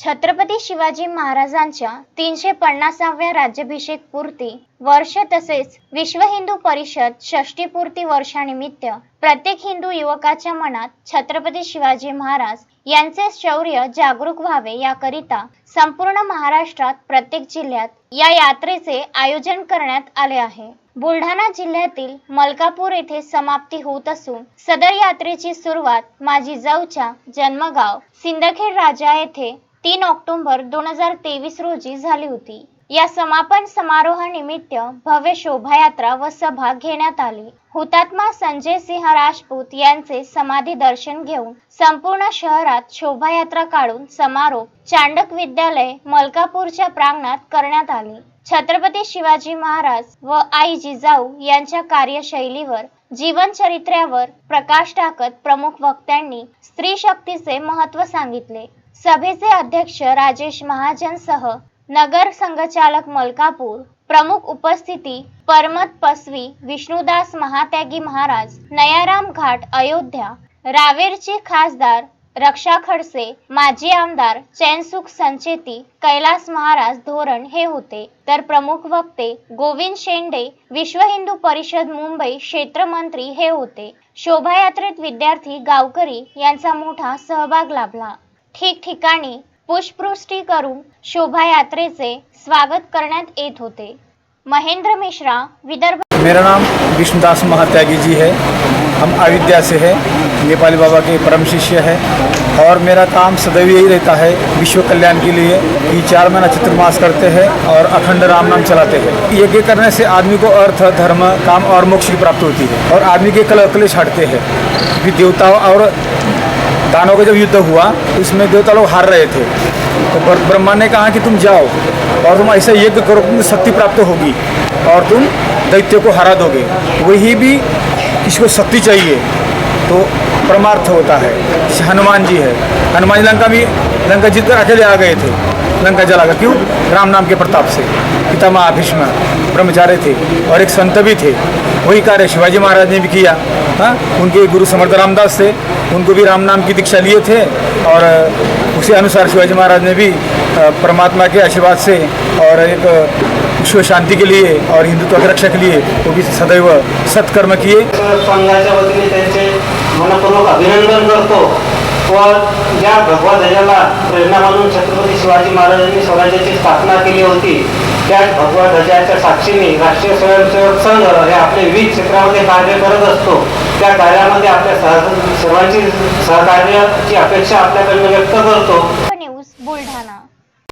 छत्रपती शिवाजी महाराजांच्या तीनशे पन्नासाव्या राज्याभिषेक पूर्ती वर्ष तसेच विश्व हिंदू परिषद षष्टीपूर्ती वर्षानिमित्त प्रत्येक हिंदू युवकाच्या मनात छत्रपती शिवाजी महाराज यांचे शौर्य जागरूक व्हावे याकरिता संपूर्ण महाराष्ट्रात प्रत्येक जिल्ह्यात या यात्रेचे आयोजन करण्यात आले आहे. बुलढाणा जिल्ह्यातील मलकापूर येथे समाप्ती होत असून सदर यात्रेची सुरुवात माझी जाऊच्या जन्मगाव सिंदखेड राजा येथे तीन ऑक्टोबर दोन हजार तेवीस रोजी झाली होती. या समापन समारोहानिमित्त भव्य शोभायात्रा व सभा घेण्यात आली. हुतात्मा संजय सिंह राजपूत यांचे समाधी दर्शन घेऊन संपूर्ण शहरात शोभायात्रा काढून समारोप चांडक विद्यालय मलकापूरच्या प्रांगणात करण्यात आली. छत्रपती शिवाजी महाराज व आई जिजाऊ यांच्या कार्यशैलीवर जीवनचरित्र्यावर प्रकाश टाकत प्रमुख वक्त्यांनी स्त्री शक्तीचे महत्त्व सांगितले. सभेचे अध्यक्ष राजेश महाजन सह नगर संघचालक मलकापूर प्रमुख उपस्थिती परमत पसवी विष्णुदास महात्यागी महाराज नयाराम घाट अयोध्या रावेरचे खासदार रक्षा खडसे माजी आमदार चैनसुख संचेती कैलास महाराज धोरण हे होते. तर प्रमुख वक्ते गोविंद शेंडे विश्व हिंदू परिषद मुंबई क्षेत्रमंत्री हे होते. शोभायात्रेत विद्यार्थी गावकरी यांचा मोठा सहभाग लाभला. ठिकठिकाणी पुष्पवृष्टी करून शोभायात्रेचे स्वागत करण्यात येत होते. महेंद्र मिश्रा विदर्भ मेरा नाम विष्णुदास महात्यागी जी है। हम अयोध्या से हैं। नेपाली बाबा के परम शिष्य है। और मेरा काम सदैव यही रहता है विश्व कल्याण के लिए कि चार महीना चतुर्मास करते हैं और अखंड राम नाम चलाते हैं। यज्ञ करने से आदमी को अर्थ धर्म काम और मोक्ष की प्राप्ति होती है। और आदमी के कल कलेश हटते हैं। कि देवताओं और दानों का जब युद्ध हुआ, इसमें देवता लोग हार रहे थे। तो ब्र- ब्रह्मा ने कहा कि तुम जाओ और तुम ऐसा यज्ञ करो तुम शक्ति प्राप्त होगी और तुम दैत्य को हरा दोगे। वही भी किसी को शक्ति चाहिए तो परमार्थ होता है। जैसे हनुमान जी है। हनुमान जी लंका भी लंका जीत कर अकेले आ गए थे। लंका जला क्यों? राम नाम के प्रताप से। पितामह भीष्म ब्रह्मचार्य थे और एक संत भी थे। वही कार्य शिवाजी महाराज ने भी किया। हाँ उनके गुरु समर्थ रामदास थे। उनको भी राम नाम की दीक्षा लिए थे और उसी अनुसार शिवाजी महाराज ने भी परमात्मा के आशीर्वाद से और एक विश्व शांति के लिए और हिंदुत्व की रक्षा के लिए वो भी सदैव सत्कर्म किए। संघाच्या वतीने त्यांचे मनपूर्वक अभिनंदन करतो। ज्या भगवा ध्वजाला प्रेरणा मानून छत्रपती शिवाजी महाराजांनी स्वराज्याची स्थापना केली होती. त्या भगवा ध्वजाच्या साक्षीने राष्ट्रीय स्वयंसेवक संघ हे आपले विविध क्षेत्रामध्ये कार्य करत असतो. त्या कार्यामध्ये आपल्या सर्वांची सहकार्याची अपेक्षा आपल्याकडून व्यक्त करतो. बुलढाणा.